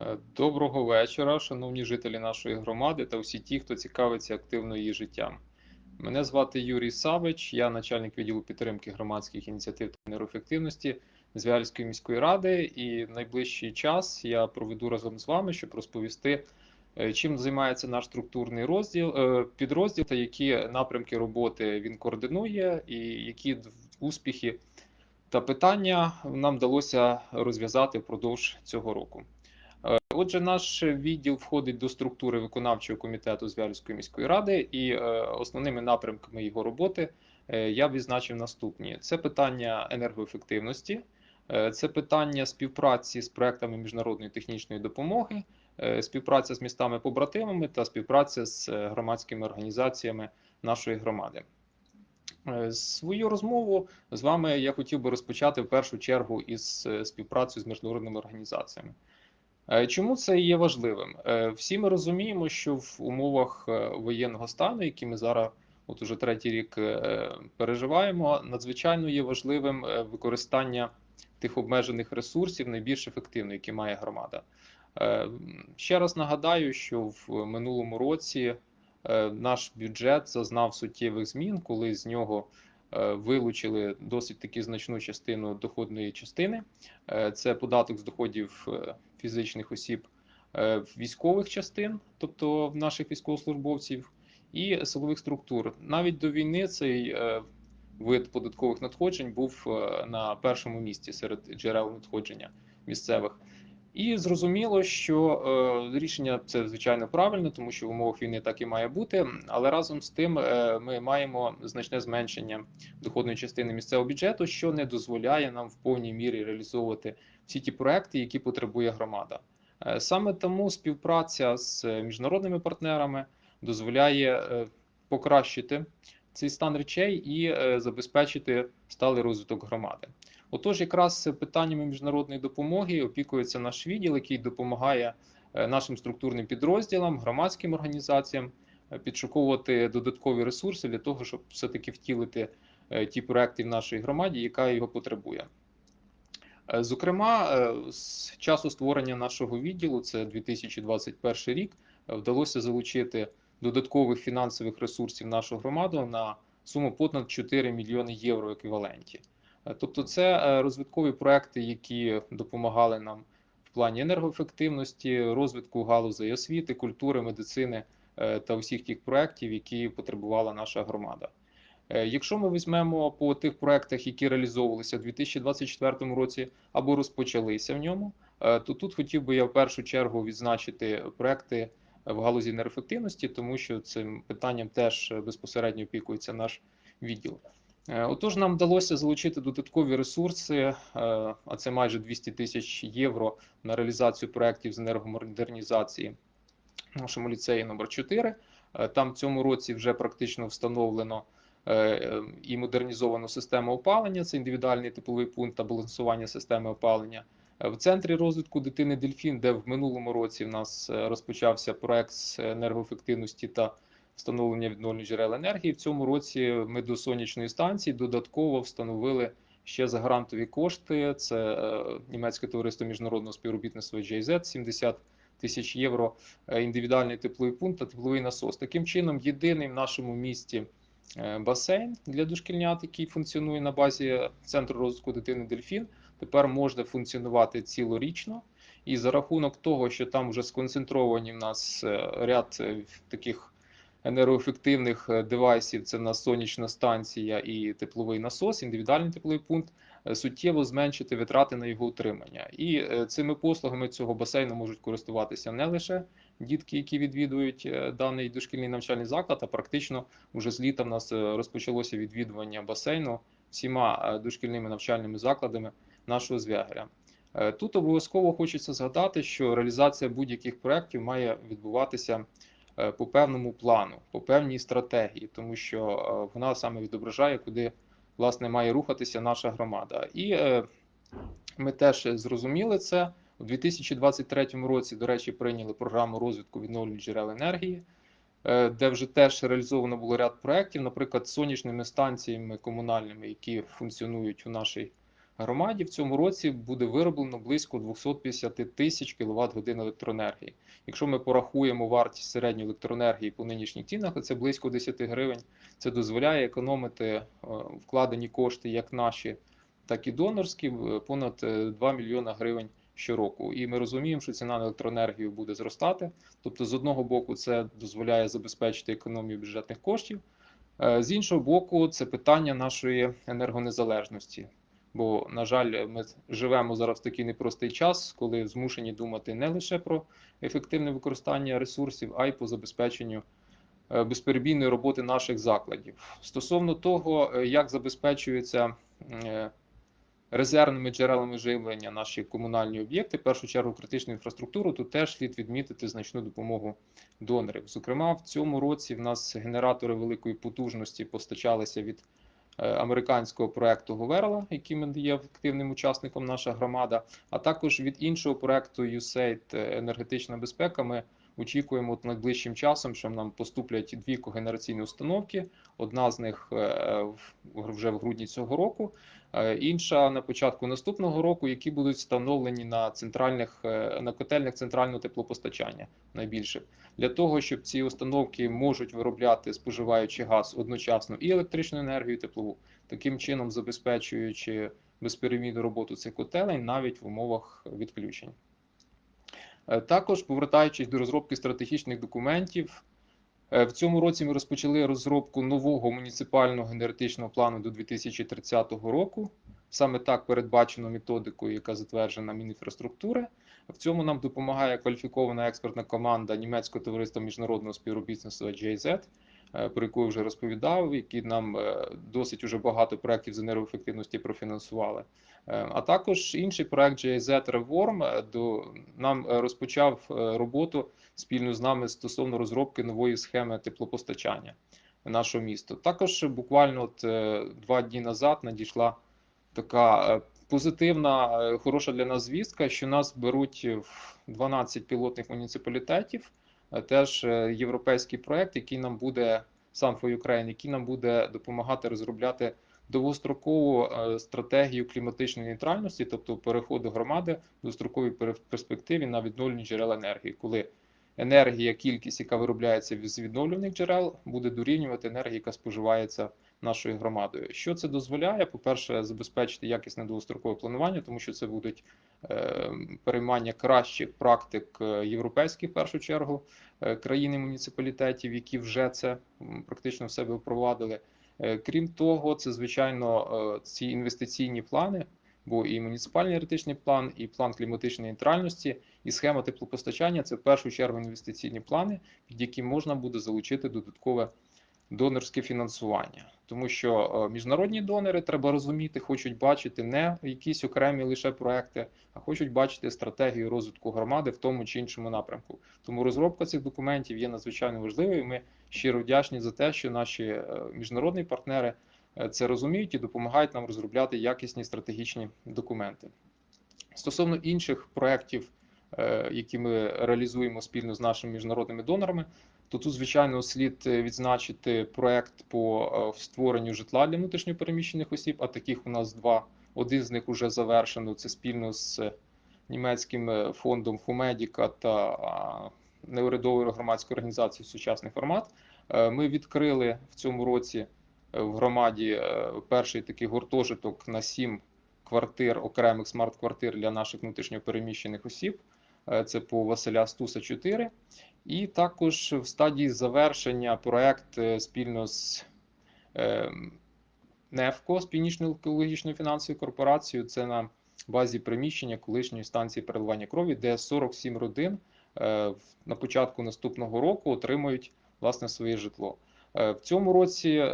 Е, Доброго вечора, шановні жителі нашої громади та всі ті, хто цікавиться активно її життям. Мене звати Юрій Савич, я начальник відділу підтримки громадських ініціатив та енергоефективності Звяльської міської ради. І в найближчий час я проведу разом з вами, щоб розповісти, е, чим займається наш структурний розділ е, підрозділ та які напрямки роботи він координує, і які успіхи та питання нам вдалося розв'язати впродовж цього року. Отже, наш відділ входить до структури виконавчого комітету Звяльської міської ради, і е, основними напрямками його роботи е, я відзначив наступні: це питання енергоефективності, е, це питання співпраці з проектами міжнародної технічної допомоги, співпраця з містами-побратимами та співпраця з громадськими організаціями нашої громади. Свою розмову з вами я хотів би розпочати в першу чергу із співпрацею з міжнародними організаціями. Е, Чому це є важливим? Е, Всі ми розуміємо, що в умовах е, воєнного стану, які ми зараз, от уже третій рік переживаємо, надзвичайно є важливим використання тих обмежених ресурсів найбільш ефективно, які має громада. Ще раз нагадаю, що в минулому році наш бюджет зазнав суттєвих змін, коли з нього вилучили досить таки значну частину доходної частини. Е, Це податок з доходів е, фізичних осіб е, військових частин, тобто в наших військовослужбовців, і силових структур. Навіть до війни цей е, вид податкових надходжень був е, на першому місці серед джерел надходження місцевих. І зрозуміло, що е, рішення це звичайно правильне, тому що в умовах війни так і має бути. Але разом з тим е, ми маємо значне зменшення доходної частини місцевого бюджету, що не дозволяє нам в повній мірі реалізовувати всі ті проекти, які потребує громада. Е, Саме тому співпраця з міжнародними партнерами дозволяє покращити цей стан речей і забезпечити сталий розвиток громади. Отож, якраз питаннями міжнародної допомоги опікується наш відділ, який допомагає е, нашим структурним підрозділам, громадським організаціям е, підшуковувати додаткові ресурси для того, щоб все-таки втілити е, ті проекти в нашій громаді, яка його потребує. Зокрема, з часу створення нашого відділу, це 2021 рік, вдалося залучити додаткових фінансових ресурсів нашу громаду на суму понад 4 мільйони євро еквіваленті. Е, Тобто, це е, розвиткові проекти, які допомагали нам в плані енергоефективності, розвитку галузей освіти, культури, медицини е, та усіх тих проєктів, які потребувала наша громада. Якщо ми візьмемо по тих проектах, які реалізовувалися у 2024 році або розпочалися в ньому, то тут хотів би я в першу чергу відзначити проекти в галузі енергоефективності, тому що цим питанням теж безпосередньо опікується наш відділ. Е, Отож, нам вдалося залучити додаткові ресурси, е, а це майже 200 тисяч євро на реалізацію проєктів з енергомодернізації в нашому ліцеї номер 4 Е, Там в цьому році вже практично встановлено і модернізовано систему опалення, це індивідуальний тепловий пункт та балансування системи опалення. В центрі розвитку дитини Дельфін, де в минулому році в нас розпочався проект з енергоефективності та встановлення відновлювальних джерел енергії. В цьому році ми до сонячної станції додатково встановили ще за грантові кошти. Це е, німецьке товариство міжнародного співробітництва GIZ, 70 тисяч євро, е, індивідуальний тепловий пункт та тепловий насос. Таким чином, єдиний в нашому місті е, басейн для дошкільнят, який функціонує на базі центру розвитку дитини Дельфін, тепер може функціонувати цілорічно. І за рахунок того, що там вже сконцентровані в нас ряд таких енергоефективних е, девайсів, це в нас сонячна станція і тепловий насос, індивідуальний тепловий пункт, е, суттєво зменшити витрати на його утримання. І е, цими послугами цього басейну можуть користуватися не лише дітки, які відвідують даний дошкільний навчальний заклад, а практично вже з літа в нас розпочалося відвідування басейну всіма дошкільними навчальними закладами нашого звягеря. Е, Тут обов'язково хочеться згадати, що реалізація будь-яких проєктів має відбуватися по певному плану, по певній стратегії, тому що е, вона саме відображає, куди власне має рухатися наша громада. І е, ми теж зрозуміли це. У 2023 році, до речі, прийняли програму розвитку відновлювальних джерел енергії, е, де вже теж реалізовано було ряд проєктів, наприклад, сонячними станціями комунальними, які функціонують у нашій громаді в цьому році буде вироблено близько 250 тисяч кВт годин електроенергії. Якщо ми порахуємо вартість середньої електроенергії по нинішніх цінах, це близько 10 гривень. Це дозволяє економити е, вкладені кошти як наші, так і донорські, понад 2 мільйона гривень щороку. І ми розуміємо, що ціна на електроенергію буде зростати. Тобто, з одного боку, це дозволяє забезпечити економію бюджетних коштів. Е, з іншого боку, це питання нашої енергонезалежності. Бо, на жаль, ми живемо зараз в такий непростий час, коли змушені думати не лише про ефективне використання ресурсів, а й по забезпеченню е, безперебійної роботи наших закладів. Стосовно того, е, як забезпечується резервними джерелами живлення наші комунальні об'єкти, в першу чергу критичну інфраструктуру, тут теж слід відмітити значну допомогу донорів. Зокрема, в цьому році в нас генератори великої потужності постачалися від е, американського проекту Говерла, яким є активним учасником наша громада, а також від іншого проекту USAID енергетична безпека. Ми Очікуємо от найближчим часом, що нам поступлять дві когенераційні установки. Одна з них е, вже в грудні цього року, е, інша на початку наступного року, які будуть встановлені на центральних е, на котельних центрального теплопостачання найбільше для того, щоб ці установки можуть виробляти споживаючи газ одночасно і електричну енергію, і теплову, таким чином забезпечуючи безперемінну роботу цих котелень навіть в умовах відключень. Е, також, повертаючись до розробки стратегічних документів, е, в цьому році ми розпочали розробку нового муніципального енергетичного плану до 2030 року. Саме так передбачено методикою, яка затверджена Мінінфраструктури. В цьому нам допомагає кваліфікована експертна команда німецького товариства міжнародного співробітництва GIZ, про яку я вже розповідав, які нам досить уже багато проєктів з енергоефективності профінансували. Е, а також інший проект GIZ Reform е, до нам е, розпочав роботу спільно з нами стосовно розробки нової схеми теплопостачання нашого міста. Також буквально от два дні назад надійшла така позитивна, хороша для нас звістка, що нас беруть в 12 пілотних муніципалітетів. Теж європейський проект, який нам буде сам for Ukraine, який нам буде допомагати розробляти довгострокову е, стратегію кліматичної нейтральності, тобто переходу громади в достроковій перспективі на відновлені джерела енергії, коли енергія, кількість, яка виробляється з відновлюваних джерел, буде дорівнювати енергії, яка споживається нашою громадою. Що це дозволяє? По-перше, забезпечити якісне довгострокове планування, тому що це будуть е, переймання кращих практик е, європейських в першу чергу країни муніципалітетів, які вже це практично в себе впровадили. Е, крім того, це звичайно е, ці інвестиційні плани, бо і муніципальний енергетичний план, і план кліматичної нейтральності, і схема теплопостачання це в першу чергу інвестиційні плани, під які можна буде залучити додаткове донорське фінансування, тому що е, міжнародні донори треба розуміти, хочуть бачити не якісь окремі лише проекти, а хочуть бачити стратегію розвитку громади в тому чи іншому напрямку. Тому розробка цих документів є надзвичайно важливою. Ми щиро вдячні за те, що наші е, міжнародні партнери е, це розуміють і допомагають нам розробляти якісні стратегічні документи. Стосовно інших проєктів, які ми реалізуємо спільно з нашими міжнародними донорами то тут, звичайно, слід е, відзначити проект по е, створенню житла для внутрішньопереміщених осіб. А таких у нас два. Один з них вже завершено. Це спільно з німецьким е, фондом Фумедіка та неурядовою громадською організацією Сучасний формат. Ми відкрили в цьому році в громаді перший такий гуртожиток на сім квартир, окремих смарт-квартир для наших внутрішньопереміщених осіб. Це по Василя Стуса 4. І також в стадії завершення проект е, спільно з ем, НЕФКО з Північною екологічною фінансовою корпорацією. Це на базі приміщення колишньої станції переливання крові, де 47 родин е, на початку наступного року отримують власне своє житло. Е, в цьому році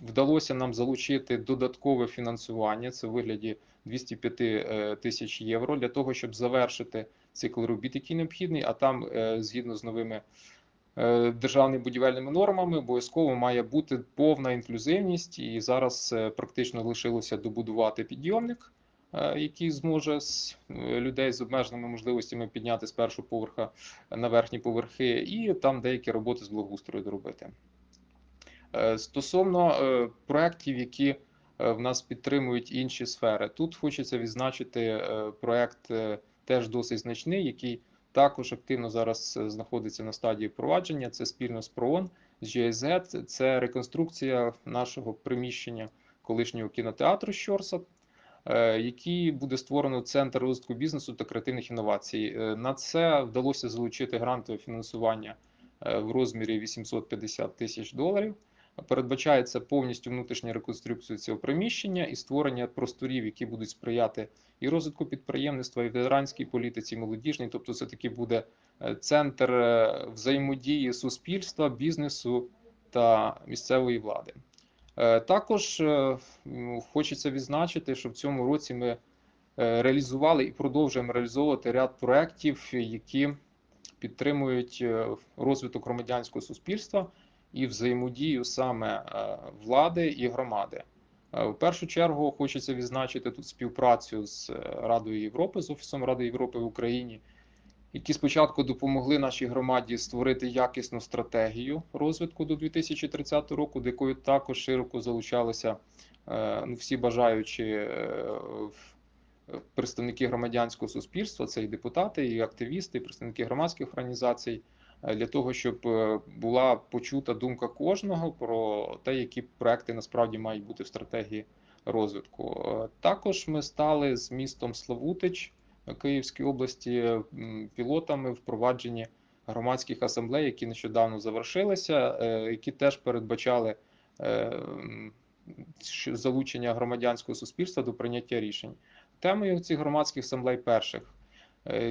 вдалося нам залучити додаткове фінансування. Це в вигляді 205 тисяч євро для того, щоб завершити цикл робіт, який необхідний, а там, е, згідно з новими е, державними будівельними нормами, обов'язково має бути повна інклюзивність, і зараз е, практично лишилося добудувати підйомник. Який зможе з людей з обмеженими можливостями підняти з першого поверха на верхні поверхи, і там деякі роботи з благоустрою доробити. Стосовно проєктів, які в нас підтримують інші сфери. Тут хочеться відзначити проект е, теж досить значний, який також активно зараз е, знаходиться на стадії впровадження. Це спільно з ПРООН, з GIZ, це реконструкція нашого приміщення колишнього кінотеатру Щорса, е, який буде створено Центр розвитку бізнесу та креативних інновацій. Е, На це вдалося залучити грантове фінансування в розмірі 850 тисяч доларів. Передбачається повністю внутрішня реконструкція цього приміщення і створення просторів, які будуть сприяти і розвитку підприємництва, і ветеранській політиці, і молодіжній. Тобто, це таки буде е, центр е, взаємодії суспільства, бізнесу та місцевої влади. Е, Також е, хочеться відзначити, що в цьому році ми реалізували і продовжуємо реалізовувати ряд проєктів, які підтримують розвиток громадянського суспільства і взаємодію саме е, влади і громади. Е, В першу чергу хочеться відзначити тут співпрацю з е, Радою Європи, з Офісом Ради Європи в Україні, які спочатку допомогли нашій громаді створити якісну стратегію розвитку до 2030 року, до якої також широко залучалися ну, всі бажаючі представники громадянського суспільства, це і депутати, і активісти, і представники громадських організацій, для того, щоб е, була почута думка кожного про те, які проекти насправді мають бути в стратегії розвитку. Е, Також ми стали з містом Славутич е, Київської області пілотами впровадженні громадських асамблей, які нещодавно завершилися, е, які теж передбачали е, залучення громадянського суспільства до прийняття рішень. Темою цих громадських асамблей перших е,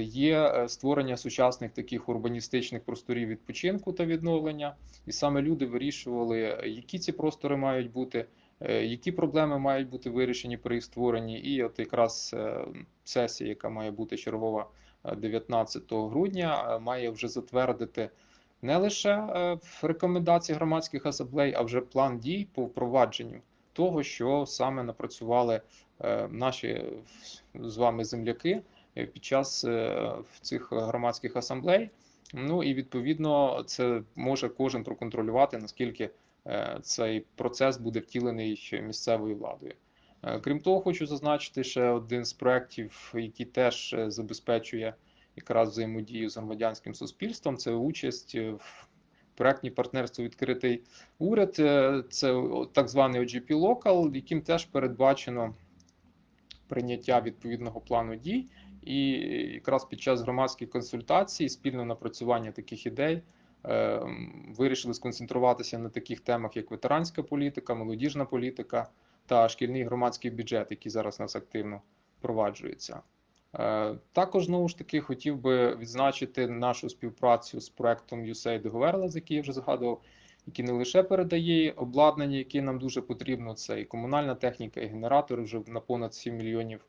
є е, створення сучасних таких урбаністичних просторів відпочинку та відновлення, і саме люди вирішували, е, які ці простори мають бути, е, які проблеми мають бути вирішені при їх створенні. І от якраз е, сесія, яка має бути чергова е, 19 грудня, е, має вже затвердити не лише е, рекомендації громадських асамблей, а вже план дій по впровадженню того, що саме напрацювали е, наші з вами земляки е, під час е, цих громадських асамблей. Ну і відповідно це може кожен проконтролювати, наскільки е, цей процес буде втілений місцевою владою. Е, Крім того, хочу зазначити ще один з проєктів, який теж е, забезпечує якраз взаємодію з громадянським суспільством. Це участь е, в проєктні партнерство відкритий уряд. Е, Це так званий OGP Local, яким теж передбачено прийняття відповідного плану дій. І якраз під час громадських консультацій, спільне напрацювання таких ідей, е, вирішили сконцентруватися на таких темах, як ветеранська політика, молодіжна політика та шкільний громадський бюджет, який зараз у нас активно впроваджується. Е, Також знову ж таки хотів би відзначити нашу співпрацю з проектом USAID Governance, який я вже згадував, який не лише передає обладнання, яке нам дуже потрібно, це і комунальна техніка, і генератори вже на понад 7 мільйонів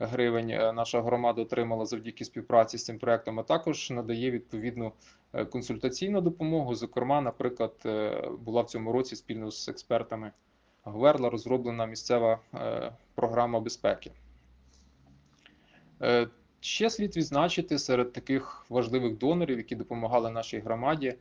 гривень е, наша громада отримала завдяки співпраці з цим проектом, а також надає відповідну е, консультаційну допомогу. Зокрема, наприклад, е, була в цьому році спільно з експертами Гверла розроблена місцева програма безпеки. Ще слід відзначити серед таких важливих донорів, які допомагали нашій громаді.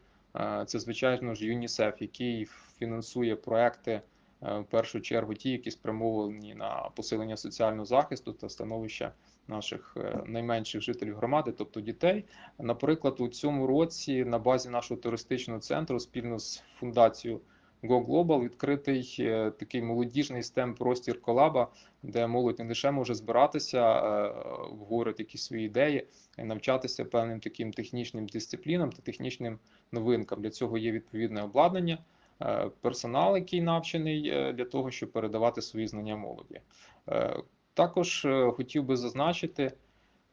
Це, звичайно ж, ЮНІСЕФ, який фінансує проекти, в першу чергу, ті, які спрямовані на посилення соціального захисту та становища наших е, найменших жителів громади, тобто дітей. Наприклад, у цьому році на базі нашого туристичного центру спільно з фундацією Go Global відкритий е, такий молодіжний STEM простір колаба, де молодь не лише може збиратися, е, обговорити якісь свої ідеї, навчатися певним таким технічним дисциплінам та технічним новинкам. Для цього є відповідне обладнання, е, персонал, який навчений е, для того, щоб передавати свої знання молоді. Е, Також е, хотів би зазначити.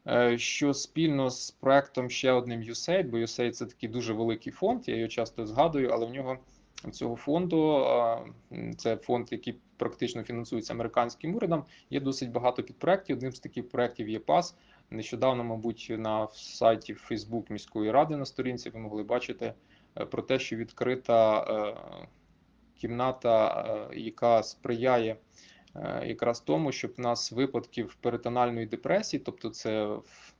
е, Що спільно з проектом ще одним USAID, бо USAID це такий дуже великий фонд, я його часто згадую, але в нього цього фонду це фонд, який практично фінансується американським урядом. Є досить багато підпроєктів. Одним з таких проєктів є ПАС. Нещодавно, мабуть, на сайті Facebook міської ради на сторінці ви могли бачити е, про те, що відкрита е, кімната, е, яка сприяє е, якраз тому, щоб в нас випадків перитональної депресії, тобто це в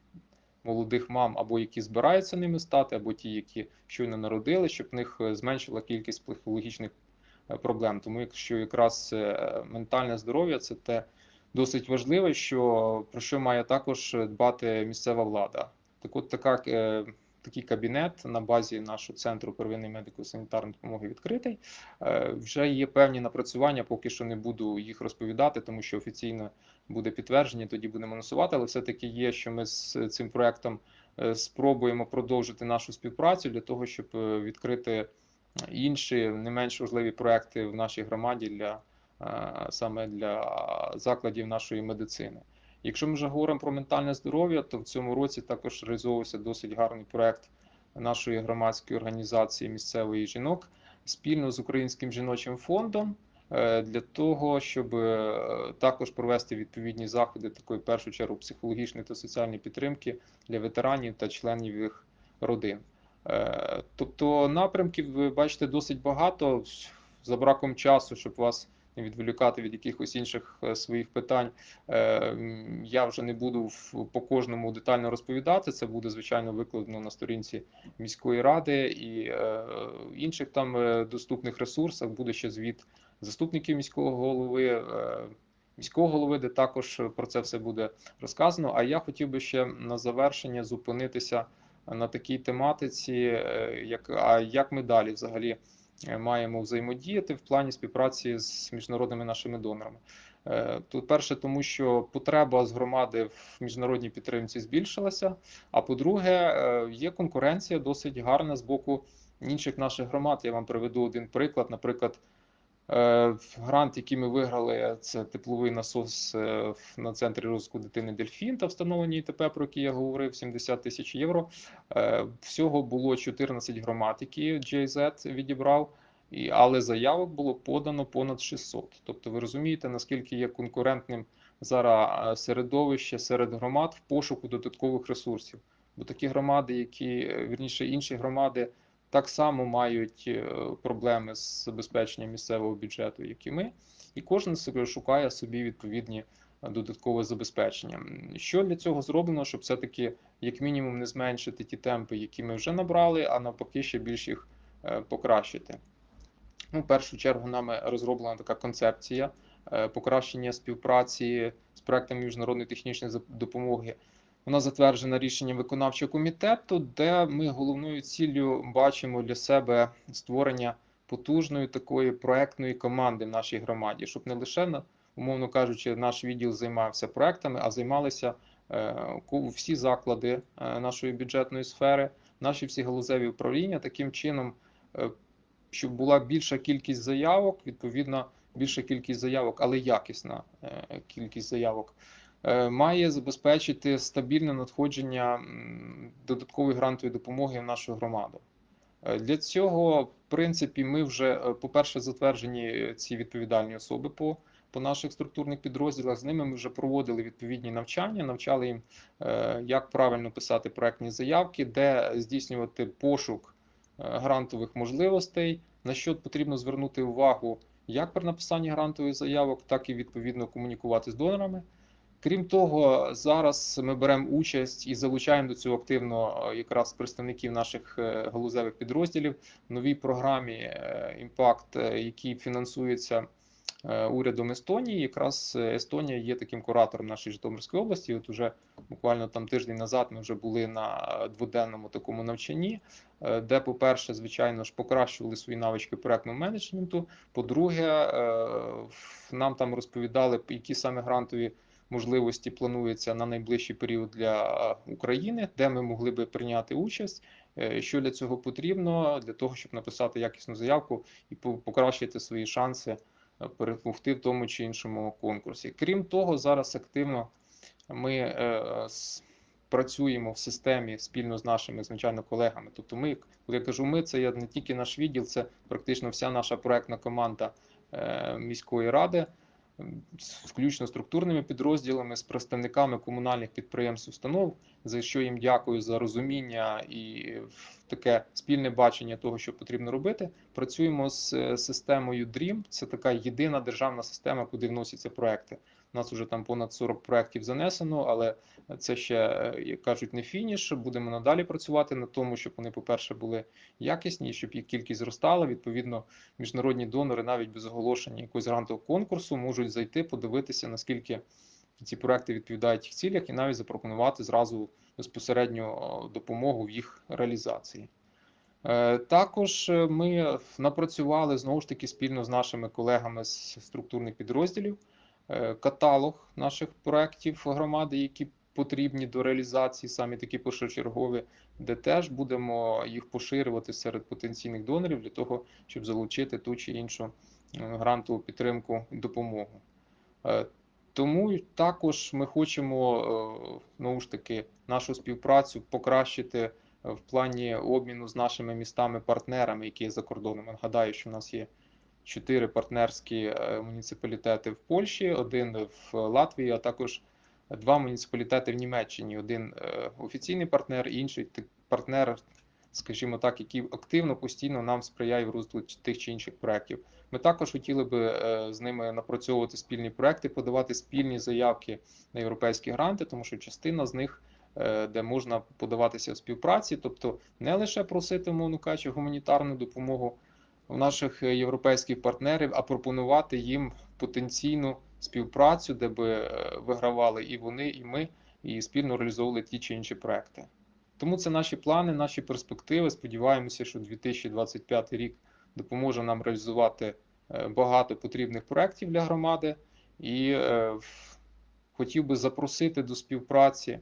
молодих мам, або які збираються ними стати, або ті, які щойно народили, щоб в них е, зменшила кількість психологічних е, проблем. Тому якщо якраз е, ментальне здоров'я це те досить важливе, що про що має також дбати місцева влада. Так от така. Такий кабінет на базі нашого центру первинної медико-санітарної допомоги відкритий. Е, Вже є певні напрацювання, поки що не буду їх розповідати, тому що офіційно буде підтвердження, тоді будемо анонсувати. Але все-таки є, що ми з цим проектом е, спробуємо продовжити нашу співпрацю для того, щоб е, відкрити інші не менш важливі проекти в нашій громаді для саме для закладів нашої медицини. Якщо ми вже говоримо про ментальне здоров'я, то в цьому році також реалізовувався досить гарний проект нашої громадської організації місцевої жінок спільно з Українським жіночим фондом е, для того, щоб е, також провести відповідні заходи такої в першу чергу психологічної та соціальної підтримки для ветеранів та членів їх родин. Е, тобто напрямків ви бачите досить багато за браком часу, щоб вас відволікати від якихось інших своїх питань. Я вже не буду по кожному детально розповідати. Це буде звичайно викладено на сторінці міської ради і інших там доступних ресурсах. Буде ще звіт заступників міського голови. Міського голови, де також про це все буде розказано. А я хотів би ще на завершення зупинитися на такій тематиці, як а як ми далі взагалі Е, маємо взаємодіяти в плані співпраці з міжнародними нашими донорами. Е, тут перше, тому що потреба з громади в міжнародній підтримці збільшилася. А по-друге, е, є конкуренція досить гарна з боку інших наших громад. Я вам приведу один приклад. Наприклад, Е, грант, який ми виграли, це тепловий насос е, на центрі розвитку дитини Дельфін та встановлення ІТП, про які я говорив, 70 тисяч євро. Е, всього було 14 громад, які GIZ відібрав, але заявок було подано понад 600. Тобто, ви розумієте, наскільки є конкурентним зараз середовище серед громад в пошуку додаткових ресурсів. Бо такі громади, які вірніше інші громади так само мають е, проблеми з забезпеченням місцевого бюджету, як і ми, і кожен шукає собі відповідні е, додаткове забезпечення. Що для цього зроблено, щоб все-таки, як мінімум, не зменшити ті темпи, які ми вже набрали, а навпаки, ще більш їх е, покращити. Ну, В першу чергу нами розроблена така концепція покращення співпраці з проектами міжнародної технічної допомоги вона затверджена рішенням виконавчого комітету, де ми головною ціллю бачимо для себе створення потужної такої проектної команди в нашій громаді, щоб не лише умовно кажучи, наш відділ займався проектами, а займалися е, всі заклади е, нашої бюджетної сфери, наші всі галузеві управління таким чином, е, щоб була більша кількість заявок, відповідно більша кількість заявок, але якісна кількість заявок. Е, має забезпечити стабільне надходження додаткової грантової допомоги в нашу громаду. Е, для цього, в принципі, ми вже, е, по-перше, затверджені ці відповідальні особи по по наших структурних підрозділах. З ними ми вже проводили відповідні навчання, навчали їм, як правильно писати проектні заявки, де здійснювати пошук грантових можливостей, на що потрібно звернути увагу як при написанні грантових заявок, так і відповідно комунікувати з донорами. Крім того, зараз ми беремо участь і залучаємо до цього активно е, якраз представників наших е, галузевих підрозділів в новій програмі імпакт, який фінансується е, урядом Естонії. Якраз Естонія є таким куратором нашої Житомирської області. От уже буквально там тиждень назад ми вже були на дводенному такому навчанні, де, по-перше, звичайно ж, покращували свої навички проектного менеджменту. По-друге, нам там розповідали, які саме грантові можливості планується на найближчий період для України, де ми могли би прийняти участь. Е, що для цього потрібно? Для того, щоб написати якісну заявку і покращити свої шанси е, перемогти в тому чи іншому конкурсі. Крім того, зараз активно ми е, працюємо в системі спільно з нашими звичайно колегами. Тобто, ми, коли я кажу, ми це не тільки наш відділ, це практично вся наша проектна команда міської ради включно структурними підрозділами, з представниками комунальних підприємств установ, за що їм дякую за розуміння і таке спільне бачення того, що потрібно робити. Працюємо з е, системою DREAM, це така єдина державна система, куди вносяться проекти. У нас вже там понад 40 проєктів занесено, але це ще, е, як кажуть, не фініш. Будемо надалі працювати на тому, щоб вони, по-перше, були якісні, щоб їх кількість зростала. Відповідно, міжнародні донори навіть без оголошення якогось грантового конкурсу можуть зайти, подивитися, наскільки ці проекти відповідають їх цілях, і навіть запропонувати зразу безпосередньо допомогу в їх реалізації. Е, також е, ми напрацювали знову ж таки спільно з нашими колегами з структурних підрозділів е, каталог наших проєктів громади, які потрібні до реалізації, самі такі першочергові, де теж будемо їх поширювати серед потенційних донорів для того, щоб залучити ту чи іншу грантову підтримку і допомогу. Тому також ми хочемо знову ж таки нашу співпрацю покращити в плані обміну з нашими містами-партнерами, які є за кордоном. Нагадаю, що в нас є чотири партнерські е, муніципалітети в Польщі, один в Латвії, а також два муніципалітети в Німеччині. Один е, офіційний партнер, інший партнер, скажімо так, який активно постійно нам сприяє в розвитку тих чи інших проєктів. Ми також хотіли би е, з ними напрацьовувати спільні проекти, подавати спільні заявки на європейські гранти, тому що частина з них. Де можна подаватися в співпраці, тобто не лише просити, мовно кажучи, гуманітарну допомогу наших європейських партнерів, а пропонувати їм потенційну співпрацю, де би е, вигравали і вони, і ми, і спільно реалізовували ті чи інші проекти. Тому це наші плани, наші перспективи. Сподіваємося, що 2025 рік допоможе нам реалізувати е, багато потрібних проєктів для громади, і е, хотів би запросити до співпраці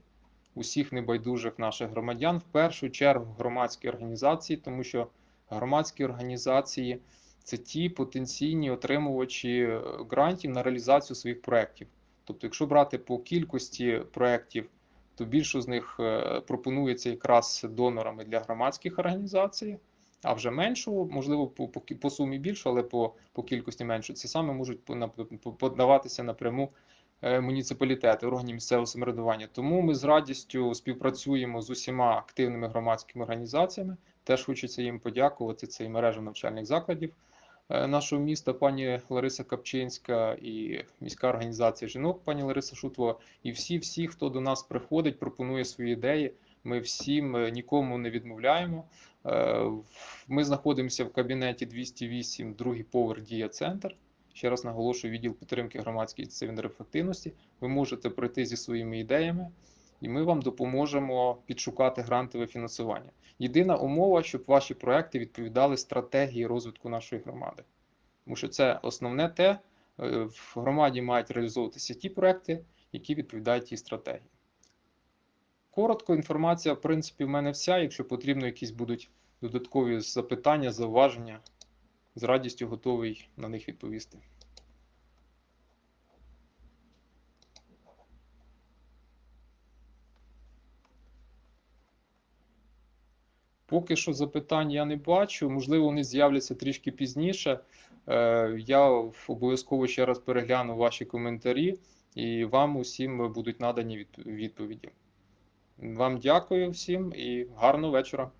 усіх небайдужих наших громадян, в першу чергу громадські організації, тому що громадські організації це ті потенційні отримувачі е, грантів на реалізацію своїх проєктів. Тобто, якщо брати по кількості проєктів, то більше з них е, пропонується якраз донорами для громадських організацій, а вже меншу, можливо, по по, по сумі більшу, але по по кількості меншу. Це саме можуть подаватися напряму Е, муніципалітети, органів місцевого самоврядування. Тому ми з радістю співпрацюємо з усіма активними громадськими організаціями. Теж хочеться їм подякувати. Це і мережа навчальних закладів е, нашого міста, пані Лариса Капчинська, і міська організація жінок, пані Лариса Шутова, і всі, всі, хто до нас приходить, пропонує свої ідеї. Ми всім е, нікому не відмовляємо. Ми знаходимося в кабінеті 208, другий поверх Дія Центр. Ще раз наголошую відділ підтримки громадської ініціативи ефективності. Ви можете прийти зі своїми ідеями, і ми вам допоможемо підшукати грантове фінансування. Єдина умова, щоб ваші проекти відповідали стратегії розвитку нашої громади. Тому що це основне те, е, в громаді мають реалізовуватися ті проекти, які відповідають тій стратегії. Коротко, інформація, в принципі, в мене вся. Якщо потрібно, якісь будуть додаткові запитання, зауваження з радістю готовий на них відповісти. Поки що запитань я не бачу, можливо, вони з'являться трішки пізніше. Е, я обов'язково ще раз перегляну ваші коментарі і вам усім будуть надані відповіді. Вам дякую всім і гарного вечора.